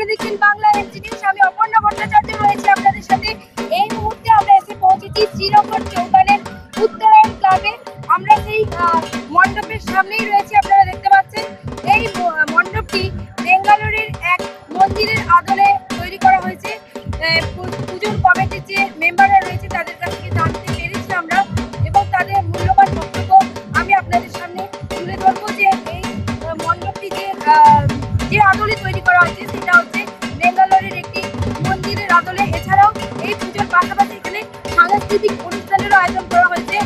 আপনারা দেখছেন Bangla MG news আমি অপর্ণা ভট্টাচার্য রয়েছে আপনাদের সাথে। এই মুহূর্তে আমরা এসে পৌঁছেছি শ্রীনগর চৌকানের উত্তরায়ণ ক্লাবে আমরা সেই মণ্ডপের সামনেই রয়েছে, আপনারা দেখতে পাচ্ছেন। এই মণ্ডপটি বেঙ্গালুরের এক মন্দিরের আদলে তৈরি করা হয়েছে। পুজোর কমিটির যে মেম্বাররা রয়েছে, তাদের মন্দিরের আদলে এছাড়াও এই পুজোর পাশাপাশি এখানে সাংস্কৃতিক অনুষ্ঠানেরও আয়োজন করা হয়েছে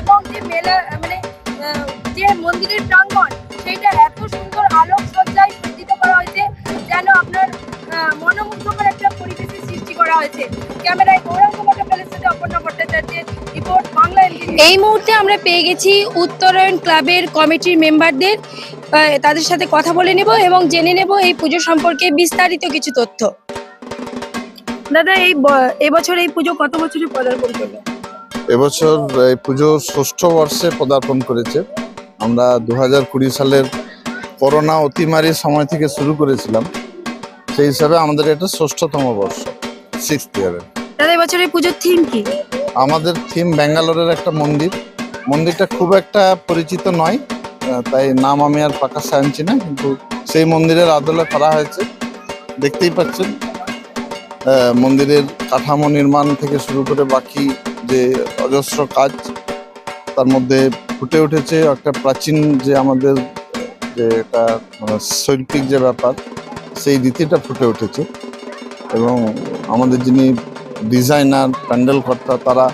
এবং যে মেলা মানে যে মন্দিরের প্রাঙ্গণ, সেইটা এত সুন্দর আলোক সজ্জায় সজ্জিত করা হয়েছে যেন আপনার মনোমুগ্ধকর একটা পরিবেশের সৃষ্টি করা হয়েছে। ক্যামেরায় গৌরাঙ্গ ভট্টাচার্যের সাথে অপর্ণা ভট্টাচার্যের রিপোর্ট, বাংলা এই মুহূর্তে আমরা পেয়ে গেছি উত্তরায়ণ ক্লাবের কমিটির মেম্বারদের। তাদের সাথে কথা বলে নেব এবং জেনে নেব এই পুজো সম্পর্কে বিস্তারিত কিছু তথ্য। দাদা এই এবছর এই পুজো কত বছরে পদার্পণ করল? এবছর এই পুজো ষষ্ঠ বর্ষে পদার্পণ করেছে। আমরা দু হাজার কুড়ি সালের করোনা অতিমারির সময় থেকে শুরু করেছিলাম। সেই হিসাবে আমাদের এটা ষষ্ঠতম বর্ষ সিক্সথ ইয়ারে দাদা এবছর এই পুজোর থিম কি? আমাদের থিম ব্যাঙ্গালোরের একটা মন্দির। মন্দিরটা খুব একটা পরিচিত নয় তাই নাম আমি আর পাকা আনছি না কিন্তু সেই মন্দিরের আদলে করা হয়েছে। দেখতেই পাচ্ছেন। মন্দিরের কাঠামো নির্মাণ থেকে শুরু করে বাকি যে অজস্র কাজ, তার মধ্যে ফুটে উঠেছে একটা প্রাচীন যে আমাদের, যে একটা মানে শৈল্পিক যে ব্যাপার, সেই রীতিটা ফুটে উঠেছে। এবং আমাদের যিনি ডিজাইনার প্যান্ডেল কর্তা তারা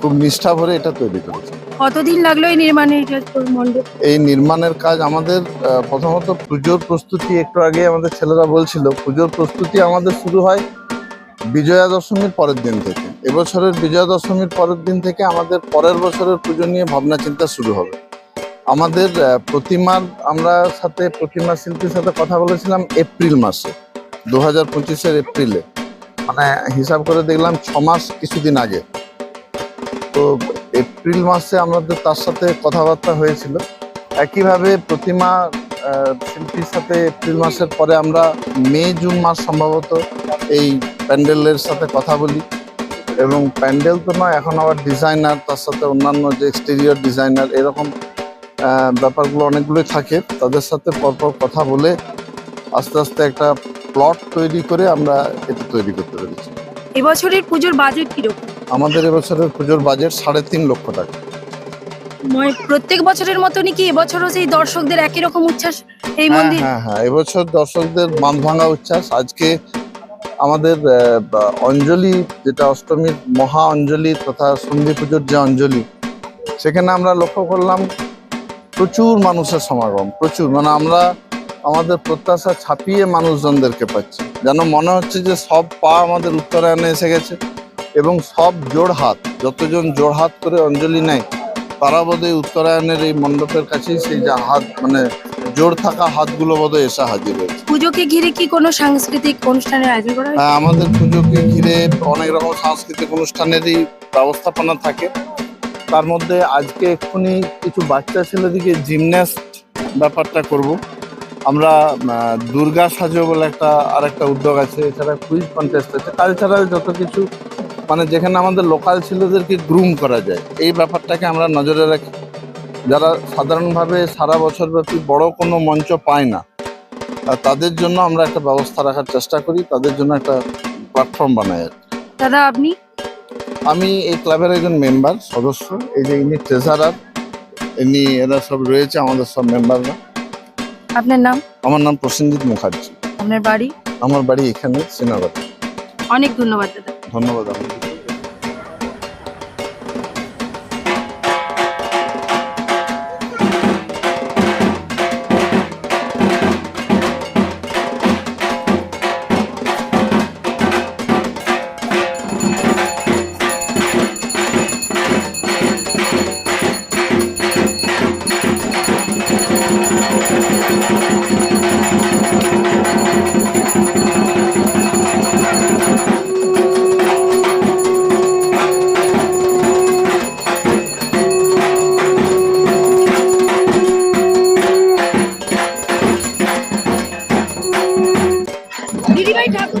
খুব নিষ্ঠা ভরে এটা তৈরি করেছে। কতদিন লাগল এই নির্মাণে এটা তোর মণ্ডপ এই নির্মাণের কাজ আমাদের প্রথমত পুজোর প্রস্তুতি একটু আগে আমাদের ছেলেরা বলছিল, পুজোর প্রস্তুতি আমাদের শুরু হয় বিজয়া দশমীর পরের দিন থেকে। এবছরের বিজয়া দশমীর পরের দিন থেকে আমাদের পরের বছরের পুজো নিয়ে ভাবনা চিন্তা শুরু হবে। আমাদের প্রতিমার আমরা সাথে প্রতিমা শিল্পীর সাথে কথা বলেছিলাম এপ্রিল মাসে দু হাজার পঁচিশের এপ্রিলে। মানে হিসাব করে দেখলাম ছ মাস কিছুদিন আগে। তো এপ্রিল মাসে আমাদের তার সাথে কথাবার্তা হয়েছিল। একইভাবে প্রতিমা শিল্পীর সাথে এপ্রিল মাসের পরে আমরা মে, জুন মাস সম্ভবত এই প্যান্ডেলের সাথে কথা বলি। এবং প্যান্ডেল তো নয়, এখন আবার ডিজাইনার, তার সাথে অন্যান্য যে এক্সটেরিয়র ডিজাইনার এরকম ব্যাপারগুলো অনেকগুলোই থাকে। তাদের সাথে পরপর কথা বলে আস্তে আস্তে একটা প্লট তৈরি করে আমরা এটা তৈরি করতে পেরেছি। এবছরের পুজোর বাজেট কীরকম? আমাদের এবছরের পুজোর বাজেট সাড়ে তিন লক্ষ টাকা। প্রত্যেক বছরের মতনই কি এবছরও সেই দর্শকদের একই রকম উচ্ছ্বাস এই হ্যাঁ মন্দির? হ্যাঁ হ্যাঁ এবছর দর্শকদের বাঁধ ভাঙা উচ্ছ্বাস। আজকে আমাদের অঞ্জলি যেটা অষ্টমীর মহা অঞ্জলি তথা সন্ধি পুজোর যে অঞ্জলি সেখানে আমরা লক্ষ্য করলাম প্রচুর মানুষের সমাগম প্রচুর। মানে আমরা আমাদের প্রত্যাশা ছাপিয়ে মানুষজনদেরকে পাচ্ছি। যেন মনে হচ্ছে যে সব পা আমাদের উত্তরায়ণে এসে গেছে। এবং সব জোড় হাত যতজন জোড় হাত করে অঞ্জলি নেয় তারা বোধহয় উত্তরায়ণের এই মণ্ডপের কাছেই সেই যা হাত মানে জোর থাকা হাতগুলো বোধহয় এসে হাজির হয়েছে। পুজোকে ঘিরে কি কোনো সাংস্কৃতিক অনুষ্ঠানের আয়োজন করা? আহ, আমাদের পুজোকে ঘিরে অনেক রকম সাংস্কৃতিক অনুষ্ঠানেরই ব্যবস্থাপনা থাকে। তার মধ্যে আজকে এক্ষুনি কিছু বাচ্চা ছেলেদিকে জিমন্যাস্ট ব্যাপারটা করব। আমরা দুর্গা সাজো বলে একটা আর একটা উদ্যোগ আছে এছাড়া কুইজ কন্টেস্ট আছে। কালচারাল যত কিছু মানে যেখানে আমাদের লোকাল ছেলেদেরকে গ্রুম করা যায়। এই ব্যাপারটাকে আমরা নজরে রাখি। যারা সাধারণভাবে সারা বছর ব্যাপী বড় কোনো মঞ্চ পায় না আর তাদের জন্য আমরা একটা ব্যবস্থা রাখার চেষ্টা করি তাদের জন্য একটা প্ল্যাটফর্ম বানাই দাদা আপনি? আমি এই ক্লাবের একজন মেম্বার সদস্য। এই যে ইনি ট্রেজারার ইনি এরা সব রয়েছে আমাদের সব মেম্বাররা আপনার নাম? আমার নাম প্রসেনজিৎ মুখার্জি। আপনার বাড়ি? আমার বাড়ি এখানে শ্রীনগর। অনেক ধন্যবাদ দাদা। ধন্যবাদ আপনাকে। দিদিভাই ঠাকুর দেখতে বেরিয়েছে